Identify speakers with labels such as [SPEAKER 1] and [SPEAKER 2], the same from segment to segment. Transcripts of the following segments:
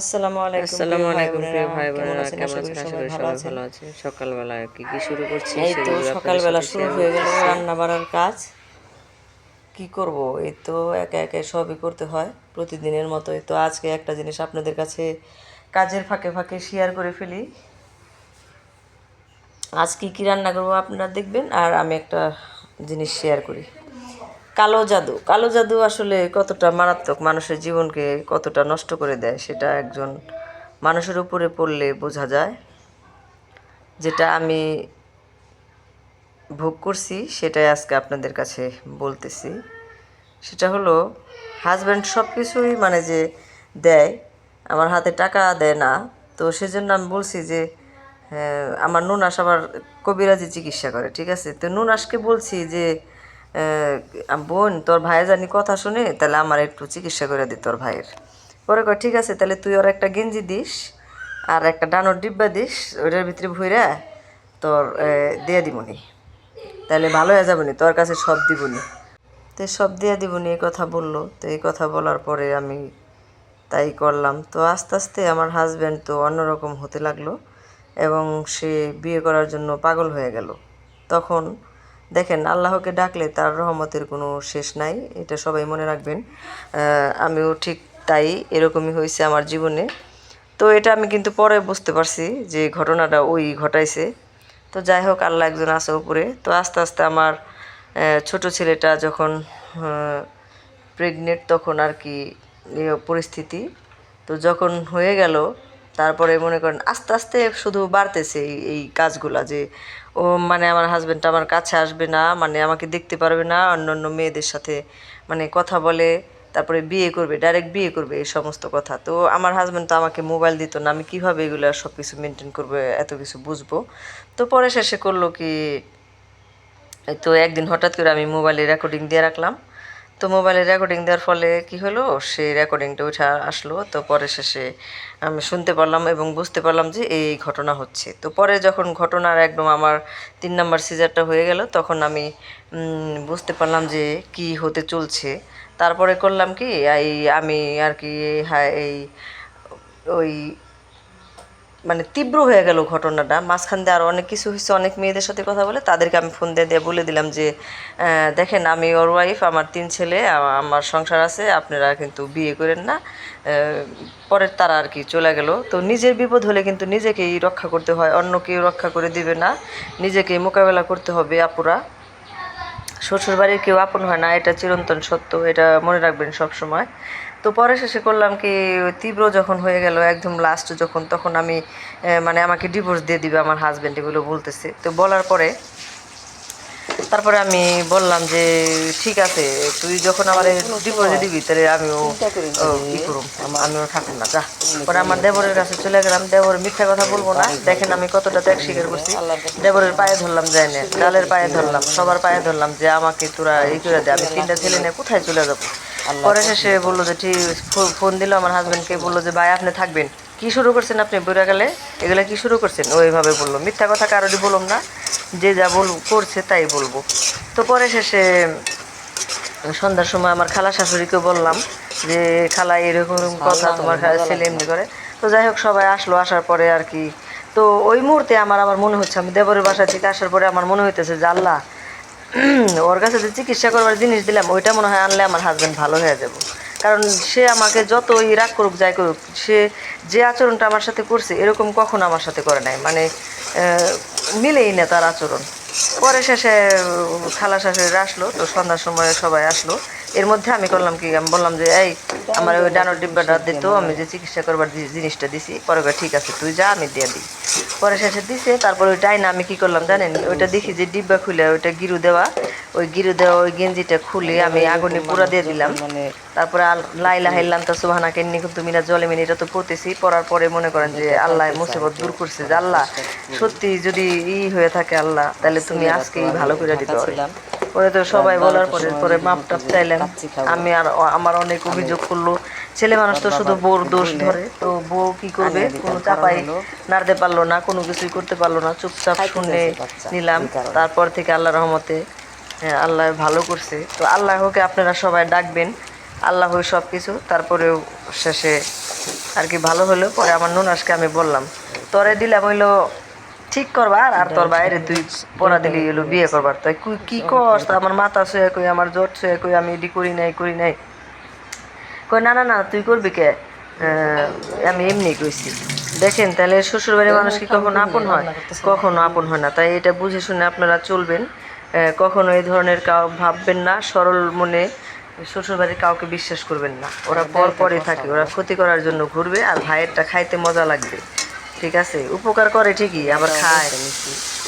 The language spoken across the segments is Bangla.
[SPEAKER 1] আসসালামু আলাইকুম
[SPEAKER 2] আসসালামু আলাইকুম প্রিয় ভাই বোনেরা কেমন আছেন? আশা করি সবাই ভালো আছে সকালবেলা কি কি শুরু করছি?
[SPEAKER 1] এই তো সকালবেলা শুরু হয়ে গেল রান্না বাড়ার কাজ। কি করব? এই তো একা একা সবই করতে হয় প্রতিদিনের মতোই তো আজকে একটা জিনিস আপনাদের কাছে কাজের ফাঁকে ফাঁকে শেয়ার করে ফেলি। আজ কি কি রান্না করব আপনারা দেখবেন আর আমি একটা জিনিস শেয়ার করি। কালো জাদু। কালো জাদু আসলে কতটা মারাত্মক মানুষের জীবনকে কতটা নষ্ট করে দেয় সেটা একজন মানুষের উপরে পড়লে বোঝা যায়। যেটা আমি ভোগ করছি সেটাই আজকে আপনাদের কাছে বলতেছি। সেটা হলো হাজব্যান্ড সব কিছুই মানে যে দেয়, আমার হাতে টাকা দেয় না। তো সেজন্য আমি বলছি যে আমার নুনাস আবার কবিরাজি চিকিৎসা করে, ঠিক আছে? তো নুনাসকে বলছি যে বোন, তোর ভাই জানি কথা শুনে, তাহলে আমার একটু চিকিৎসা করে দি তোর ভাইয়ের। পরে কয়, ঠিক আছে, তাহলে তুই ওর একটা গেঞ্জি দিস আর একটা ডানোর ডিব্বা দিস, ওইটার ভিতরে ভইরা তোর দিয়ে দিবনি। তাহলে ভালো হয়ে যাবনি, তোর কাছে সব দিবনি। তো সব দিয়ে দিবনি, এই কথা বলল। তো এই কথা বলার পরে আমি তাই করলাম। তো আস্তে আস্তে আমার হাজব্যান্ড তো অন্যরকম হতে লাগল এবং সে বিয়ে করার জন্য পাগল হয়ে গেল। তখন দেখেন, আল্লাহকে ডাকলে তার রহমতের কোনো শেষ নাই, এটা সবাই মনে রাখবেন। আমিও ঠিক তাই, এরকমই হয়েছে আমার জীবনে। তো এটা আমি কিন্তু পরে বুঝতে পারছি যে ঘটনাটা ওই ঘটাইছে। তো যাই হোক, আল্লাহ একজন আছে উপরে। তো আস্তে আস্তে আমার ছোট ছেলেটা যখন প্রেগনেন্ট তখন আর কি পরিস্থিতি। তো যখন হয়ে গেল তারপরে মনে করেন আস্তে আস্তে শুধু বাড়তেছে এই এই কাজগুলা যে, ও মানে আমার হাজব্যান্ড আমার কাছে আসবে না মানে আমাকে দেখতে পারবে না, অন্য অন্য মেয়েদের সাথে মানে কথা বলে, তারপরে বিয়ে করবে ডাইরেক্ট বিয়ে করবে এই সমস্ত কথা। তো আমার হাজব্যান্ড তো আমাকে মোবাইল দিত না, আমি কীভাবে এগুলো সব কিছু মেনটেন করব, এত কিছু বুঝব? তো পরে শেষে করল কি তো একদিন হঠাৎ করে আমি মোবাইলে রেকর্ডিং দিয়ে রাখলাম। তো মোবাইলে রেকর্ডিং দেওয়ার ফলে কি হলো? সেই রেকর্ডিংটা উঠে আসলো। তো পরে শেষে আমি শুনতে পারলাম এবং বুঝতে পারলাম যে এই ঘটনা হচ্ছে। তো পরে যখন ঘটনার একদম আমার তিন নাম্বার সিজারটা হয়ে গেল, তখন আমি বুঝতে পারলাম যে কি হতে চলছে। তারপরে করলাম কি, এই আমি আর কি হ্যাঁ এই ওই মানে তীব্র হয়ে গেল ঘটনাটা। মাঝখান দিয়ে আরও অনেক কিছু হয়েছে, অনেক মেয়েদের সাথে কথা বলে, তাদেরকে আমি ফোন দিয়ে দিয়ে বলে দিলাম যে দেখেন, আমি ওর ওয়াইফ আমার তিন ছেলে আমার সংসার আছে, আপনারা কিন্তু বিয়ে করেন না। পরের তারা আর কি চলে গেল। তো নিজের বিপদ হলে কিন্তু নিজেকেই রক্ষা করতে হয় অন্য কেউ রক্ষা করে দিবে না। নিজেকে মোকাবেলা করতে হবে আপুরা। শ্বশুর বাড়ির কেউ আপন হয় না, এটা চিরন্তন সত্য, এটা মনে রাখবেন সব সময় তো পরে শেষে করলাম কি তীব্র যখন হয়ে গেল একদম লাস্ট যখন তখন আমি মানে আমাকে ডিভোর্স দিয়ে দিবে আমার হাজব্যান্ড এগুলো বলতেছে। তো বলার পরে তারপরে আমি বললাম যে ঠিক আছে তুই যখন আমার ডিভোর্স দিবি তাহলে আমিও কি করুম? আমিও থাকুন না যা। পরে আমার দেবরের কাছে চলে গেলাম দেবর মিথ্যা কথা বলব না। দেখেন আমি কতটা ত্যাগ স্বীকার করছি। দেবরের পায়ে ধরলাম যায় না ডালের পায়ে ধরলাম সবার পায়ে ধরলাম যে আমাকে তোরা এই করে দে আমি তিনটা ছেলে নিয়ে কোথায় চলে যাব? পরে শেষে বলল যে ঠিক ফোন দিল আমার হাজবেন্ডকে বলল যে ভাই আপনি থাকবেন। কি শুরু করছেন আপনি বুড়া গেলে? এগুলা কি শুরু করছেন? ওইভাবে বলল। মিথ্যা কথা কারোরই বললাম না। যে যা বল করছে তাই বলব। তো পরে শেষে সন্ধ্যার সময় আমার খালা শাশুড়িকে বললাম যে খালা এরকম কথা তোমার ছেলে এমনি করে। তো যাই হোক সবাই আসলো আসার পরে আর কি। তো ওই মুহূর্তে আমার আমার মনে হচ্ছে আমি দেবরের বাসা থেকে আসার পরে আমার মনে হইতেছে যে আল্লাহ ওর কাছে যে চিকিৎসা করবার জিনিস দিলাম, ওইটা মনে হয় আনলে আমার হাজব্যান্ড ভালো হয়ে যাব। কারণ সে আমাকে যতই রাগ করুক, যাই করুক, সে যে আচরণটা আমার সাথে করছে, এরকম কখনো আমার সাথে করে নাই। মানে মিলেই না তার আচরণ। পরে শেষে, খালা শাশুড়িরা আসলো, তো সন্ধ্যার সময় সবাই আসলো। এর মধ্যে আমি করলাম কি, আমি বললাম যে, এই, আমার ওই ডানোর ডিব্বাটা দিত আমি যে চিকিৎসা করবার জিনিসটা দিছি, পরে ঠিক আছে, তুই যা, আমি দিয়ে দিই। পরে শেষে দিছে, তারপর ওই ডাইনা আমি কি করলাম জানেন, ওইটা দেখি যে ডিব্বা খুলে ওইটা গিরু দেওয়া ওই গিরু দেওয়া ওই গেঞ্জিটা খুলে আমি আগুনে পুরা দিয়ে দিলাম। তারপরে আল- লাইলা হাইলাম তো সুবাহানা কেন্নি কিন্তু মিনা জলে মিনি এটা তো পড়তেছি পড়ার পরে মনে করেন যে আল্লাহ মুসিবত দূর করছে। যে আল্লাহ সত্যি যদি ই হয়ে থাকে আল্লাহ তাহলে তুমি আজকেই ভালো করে দিতে পারো পরে তো সবাই বলার পরে পরে মাপ টাপ চাইলেন। আমি আর আমার অনেক অভিযোগ করল। ছেলে মানুষ তো শুধু বউর দোষ ধরে তো বউ কি করবে? কোনো চাপাই নাড়তে পারল না কোনো কিছুই করতে পারল না। চুপচাপ শুনে নিলাম। তারপর থেকে আল্লাহ রহমতে হ্যাঁ আল্লাহ ভালো করছে। তো আল্লাহকে আপনারা সবাই ডাকবেন। আল্লাহ সব কিছু তারপরেও শেষে আর কি ভালো হলো। পরে আমার নুনাসকে আমি বললাম, তোরে দিলাম হইল ঠিক করবার, আর তোর বাইরে তুই পড়া দিলি হলো বিয়ে করবার। তাই কি তা আমার মাথা শুয়ে কই, আমার জোট শুয়ে কই, আমি এডি করি নাই করি নাই। কই, না না না, তুই করবি কে? আমি এমনি কইছি, দেখেন, তাহলে শ্বশুর বাড়ির মানুষ কি কখনো আপন হয়? কখনো আপন হয় না। তাই এটা বুঝে শুনে আপনারা চলবেন। কখনো এই ধরনের কাউ ভাববেন না সরল মনে শ্বশুরবাড়ির কাউকে বিশ্বাস করবেন না। ওরা পর পরই থাকে ওরা ক্ষতি করার জন্য ঘুরবে আর ভাইয়েরটা খাইতে মজা লাগবে। ঠিক আছে? উপকার করে ঠিকই আবার খায়।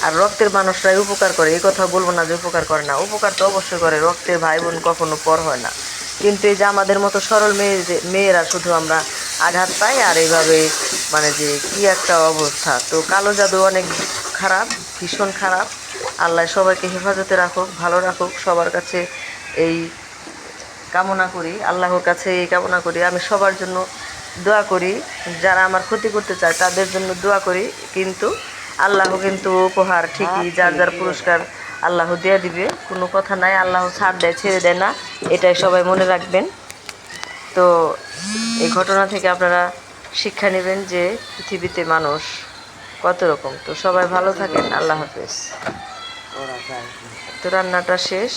[SPEAKER 1] আর রক্তের মানুষরাই উপকার করে এই কথা বলব না যে উপকার করে না। উপকার তো অবশ্যই করে রক্তের ভাই বোন কখনো পর হয় না। কিন্তু এই যে আমাদের মতো সরল মেয়ে যে- মেয়েরা শুধু আমরা আঘাত পাই আর এইভাবে মানে যে কি একটা অবস্থা। তো কালো জাদু অনেক খারাপ ভীষণ খারাপ। আল্লাহ সবাইকে হেফাজতে রাখুক ভালো রাখুক সবার কাছে এই কামনা করি আল্লাহর কাছে এই কামনা করি। আমি সবার জন্য দোয়া করি যারা আমার ক্ষতি করতে চায় তাদের জন্য দোয়া করি কিন্তু আল্লাহ কিন্তু উপহার ঠিকই যার যার পুরস্কার আল্লাহ দিয়ে দিবে কোনো কথা নাই আল্লাহ ছাড় দেয় ছেড়ে দেয় না এটাই সবাই মনে রাখবেন। তো এই ঘটনা থেকে আপনারা শিক্ষা নেবেন যে পৃথিবীতে মানুষ কত রকম। তো সবাই ভালো থাকেন আল্লাহ হাফেজ। তো রান্নাটা শেষ।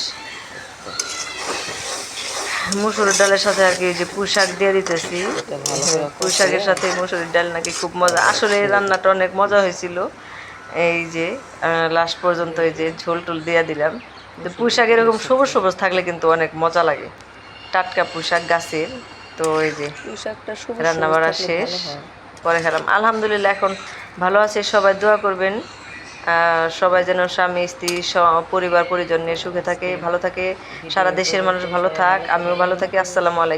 [SPEAKER 1] মুসুরের ডালের সাথে আর কি যে পুঁশাক দিয়ে দিতেছি। পুঁশাকের সাথে মুসুরের ডাল নাকি খুব মজা। আসলে রান্নাটা অনেক মজা হয়েছিল। এই যে লাস্ট পর্যন্ত এই যে ঝোল টোল দিয়ে দিলাম। তো পুঁশাক এরকম সবুজ সবুজ থাকলে কিন্তু অনেক মজা লাগে। টাটকা পুঁশাক গাছের। তো এই যে রান্না বাড়া শেষ। পরে খেলাম। আলহামদুলিল্লাহ এখন ভালো আছে। সবাই দোয়া করবেন। সবাই যেন স্বামী, স্ত্রী পরিবার, পরিজন নিয়ে সুখে থাকে, ভালো থাকে। সারা দেশের মানুষ ভালো থাক, আমিও ভালো থাকি। আসসালামু আলাইকুম।